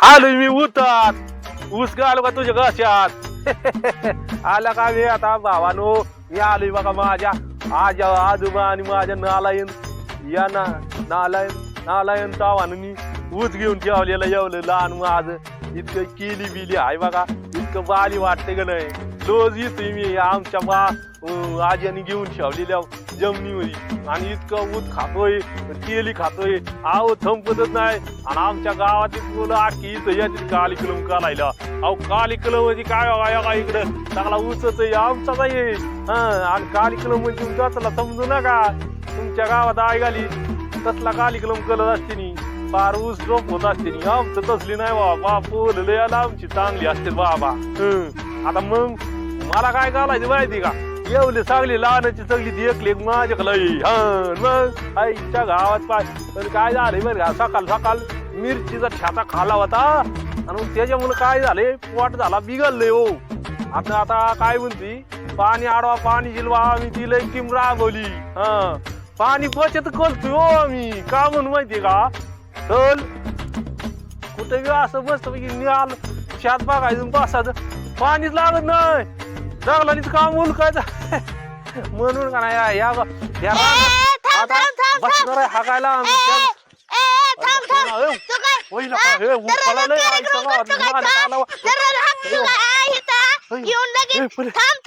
आलोय मी उतात. ऊस आलो का तुझ्या घशात? आला का मी आता भावानो? मी आलोय बघा माझ्या आजा आजोबा आणि माझ्या नालायन. या ना नालायन नालायन तावानं मी ऊस घेऊन ठेवलेलं एवढं लहान माझं. इतकं केली बिली आहे बघा. इतकं बाली वाटते का नाही रोज येतोय मी आमच्या बा आज्याने घेऊन ठेवलेल्या जमिनीवर आणि इतकं ऊस खातोय तेली खातोय. आहो थंपतच नाही. आणि आमच्या गावातील मुलं आखी इथं याची काली किलो कालायला अहो काली कलम म्हणजे काय हो, का इकडं? चांगला ऊसच आहे आमचाच आहे. हा आणि काली कलम म्हणजे तुमचा समजू नका. तुमच्या गावात आई घाली तसला काली कलम कलर असते नी फार ऊस रोप होत असते नी आमचं तसली नाही हो, बाबा पोल लय आमची चांगली असते बाबा. आता मग मला काय घालायचं माहिती का? एवढी चांगली लहानाची सगळी ती एकली माझ्या मग. आईच्या गावात पाय. पण काय झाले बरं का? सकाळ सकाळ मिरचीचा छाता खाला होता. आणि मग त्याच्यामुळे काय झाले पोट झाला बिघडलंय हो. आता आता काय म्हणती? पाणी आडवा पाणी जिलवा आम्ही ती लय किम राबवली हा. पाणी बचत करतोय हो आम्ही. का म्हणून माहितीये का? चल. कुठे असं मस्त पैकी निघाल शात बघायचं बसायचं. पाणीच लागत नाही. जगलानीच काम उलकायचं म्हणून का नाही या- या या थांब, आता थांब, थांब, बसणार आहे हागायला आम्ही त्या- ए, थांब, थांब. अरे, तू काय? होईल का? हे? ऊस दररोज पळालंय, कार्यक्रम आईचा गावात करतो काय? निघाला, थांब. आला. दररोज हाकतो काय? इथं येऊन लगेच पुढे. थांब